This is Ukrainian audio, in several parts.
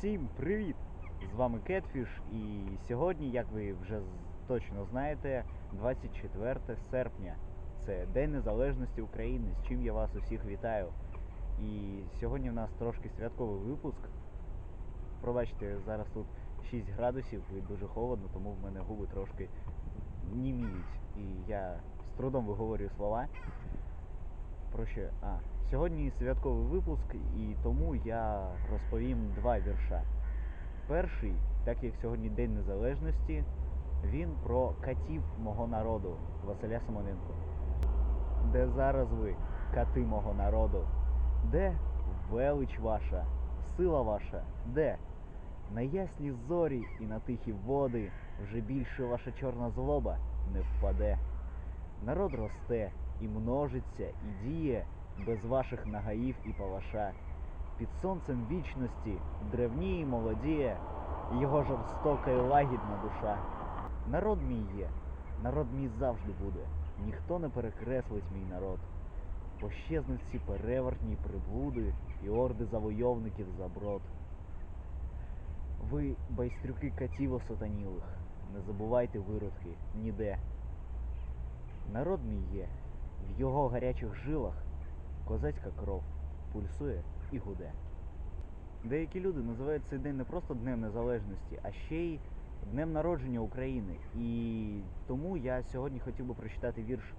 Всім привіт! З вами Кетфіш, і сьогодні, як ви вже точно знаєте, 24 серпня. Це День Незалежності України, з чим я вас усіх вітаю. І сьогодні в нас трошки святковий випуск. Пробачте, зараз тут 6 градусів і дуже холодно, тому в мене губи трошки німіють. І я з трудом виговорюю слова. Про що? А, сьогодні святковий випуск, і тому я розповім два вірша. Перший, так як сьогодні День Незалежності, він про катів мого народу Василя Симоненко. Де зараз ви, кати мого народу? Де велич ваша, сила ваша? Де? На ясні зорі і на тихі води вже більше ваша чорна злоба не впаде. Народ росте і множиться, і діє без ваших нагаїв і палаша. Під сонцем вічності древніє і молодіє, його жорстока і лагідна душа. Народ мій є, народ мій завжди буде, ніхто не перекреслить мій народ. Пощезнуть ці перевертні приблуди і орди завойовників за брод. Ви, байстрюки катів осатанілих, не забувайте виродки ніде. Народ мій є, в його гарячих жилах козацька кров пульсує і гуде. Деякі люди називають цей день не просто Днем Незалежності, а ще й Днем народження України. І тому я сьогодні хотів би прочитати вірш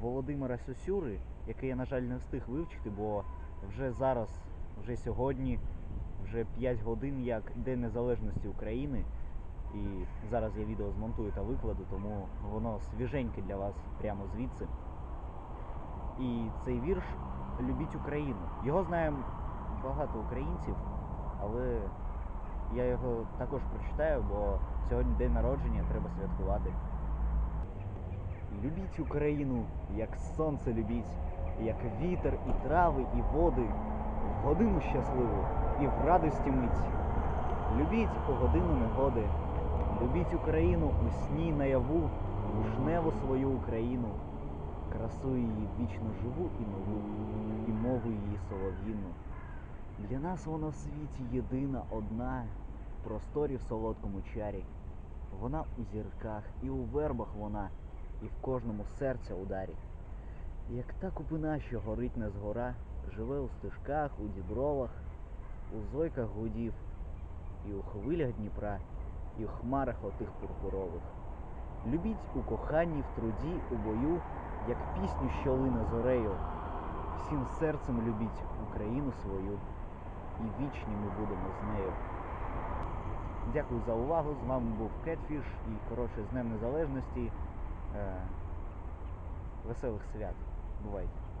Володимира Сосюри, який я, на жаль, не встиг вивчити, бо вже зараз, вже сьогодні, вже 5 годин як День Незалежності України. І зараз я відео змонтую та викладу, тому воно свіженьке для вас прямо звідси. І цей вірш Любіть Україну. Його знає багато українців, але я його також прочитаю, бо сьогодні день народження, треба святкувати. Любіть Україну, як сонце любіть, як вітер і трави, і води, в годину щасливу і в радості мить. Любіть у годину негоди, любіть Україну у сні наяву, вишневу свою Україну, красу її вічно живу і нову, і мову її солов'їну. Для нас вона в світі єдина, одна, в просторі в солодкому чарі. Вона у зірках і у вербах вона, і в кожному серця ударі. Як та купина, що горить не згора, живе у стежках, у дібровах, у зойках гудів, і у хвилях Дніпра, і в хмарах отих пурпурових. Любіть у коханні, в труді, у бою, як пісню, що лине зорею. Всім серцем любіть Україну свою, і вічні ми будемо з нею. Дякую за увагу. З вами був Кетфіш і коротше з Днем Незалежності. Е, веселих свят. Бувайте.